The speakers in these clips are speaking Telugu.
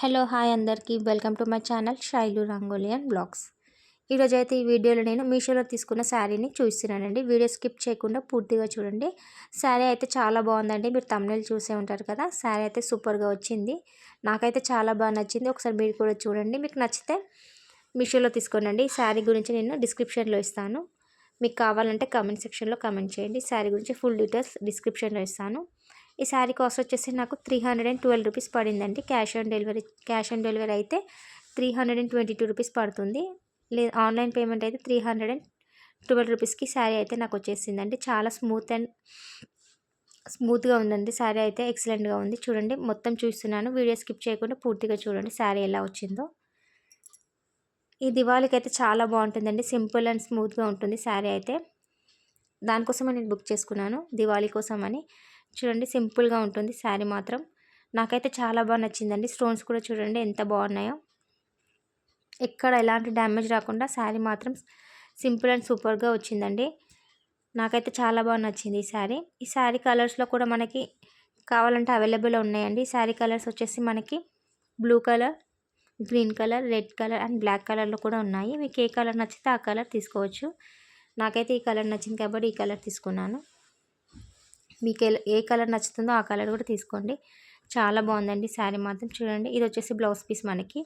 హలో హాయ్ అందరికీ. Welcome to my channel Shailu rangoli and blogs. ఈరోజు అయితే ఈ వీడియోలో నేను మీషోలో తీసుకున్న శారీని చూస్తున్నానండి. వీడియో స్కిప్ చేయకుండా పూర్తిగా చూడండి. శారీ అయితే చాలా బాగుందండి. మీరు తమిళ చూసే ఉంటారు కదా శారీ అయితే సూపర్గా వచ్చింది. నాకైతే చాలా బాగా నచ్చింది. ఒకసారి మీరు కూడా చూడండి. మీకు నచ్చితే మీషోలో తీసుకోనండి. ఈ శారీ గురించి నేను డిస్క్రిప్షన్లో ఇస్తాను. మీకు కావాలంటే కమెంట్ సెక్షన్లో కమెంట్ చేయండి. శారీ గురించి ఫుల్ డీటెయిల్స్ డిస్క్రిప్షన్లో ఇస్తాను. ఈ శారీ కాస్ట్ వచ్చేసి నాకు three hundred and twelve rupees పడిందండి. Cash on delivery cash on delivery అయితే three hundred and twenty two rupees పడుతుంది. లేదు ఆన్లైన్ పేమెంట్ అయితే త్రీ హండ్రెడ్ అండ్ ట్వెల్వ్ రూపీస్కి శారీ అయితే నాకు వచ్చేసిందండి. చాలా స్మూత్ అండ్ స్మూత్గా ఉందండి. శారీ అయితే ఎక్సలెంట్గా ఉంది. చూడండి మొత్తం చూస్తున్నాను. వీడియో స్కిప్ చేయకుండా పూర్తిగా చూడండి శారీ ఎలా వచ్చిందో. ఈ దివాళికి అయితే చాలా బాగుంటుందండి. సింపుల్ అండ్ స్మూత్గా ఉంటుంది శారీ అయితే. దానికోసమే నేను బుక్ చేసుకున్నాను. దివాళీ కోసం అని చూడండి సింపుల్గా ఉంటుంది శారీ మాత్రం. నాకైతే చాలా బాగా నచ్చిందండి. స్టోన్స్ కూడా చూడండి ఎంత బాగున్నాయో. ఎక్కడ ఎలాంటి డ్యామేజ్ రాకుండా శారీ మాత్రం సింపుల్ అండ్ సూపర్గా వచ్చిందండి. నాకైతే చాలా బాగా నచ్చింది ఈ శారీ. ఈ శారీ కలర్స్లో కూడా మనకి కావాలంటే అవైలబుల్ ఉన్నాయండి. ఈ శారీ కలర్స్ వచ్చేసి మనకి blue colour green colour red colour and black కలర్లో కూడా ఉన్నాయి. మీకు ఏ కలర్ నచ్చితే ఆ కలర్ తీసుకోవచ్చు. నాకైతే ఈ కలర్ నచ్చింది కాబట్టి ఈ కలర్ తీసుకున్నాను. మీకు ఏ కలర్ నచ్చుతుందో ఆ కలర్ కూడా తీసుకోండి. చాలా బాగుందండి శారీ మాత్రం. చూడండి ఇది వచ్చేసి బ్లౌజ్ పీస్ మనకి.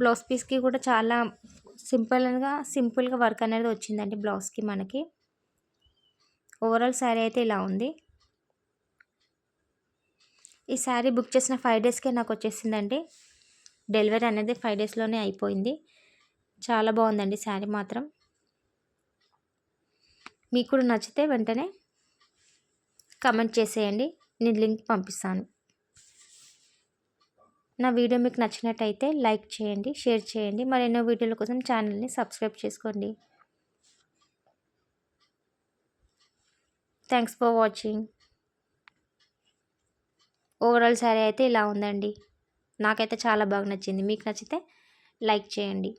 బ్లౌజ్ పీస్కి కూడా చాలా సింపుల్గా సింపుల్గా వర్క్ అనేది వచ్చిందండి బ్లౌజ్కి మనకి. ఓవరాల్ శారీ అయితే ఇలా ఉంది. ఈ శారీ బుక్ చేసిన ఫైవ్ డేస్కే నాకు వచ్చేసిందండి. డెలివరీ అనేది ఫైవ్ డేస్లోనే అయిపోయింది. చాలా బాగుందండి శారీ మాత్రం. మీకు కూడా నచ్చితే వెంటనే కమెంట్ చేసేయండి. నేను లింక్ పంపిస్తాను. నా వీడియో మీకు నచ్చినట్టయితే లైక్ చేయండి షేర్ చేయండి. మరెన్నో వీడియోల కోసం ఛానల్ని సబ్స్క్రైబ్ చేసుకోండి. Thanks for watching overall sari అయితే ఇలా ఉందండి. నాకైతే చాలా బాగా నచ్చింది. మీకు నచ్చితే లైక్ చేయండి.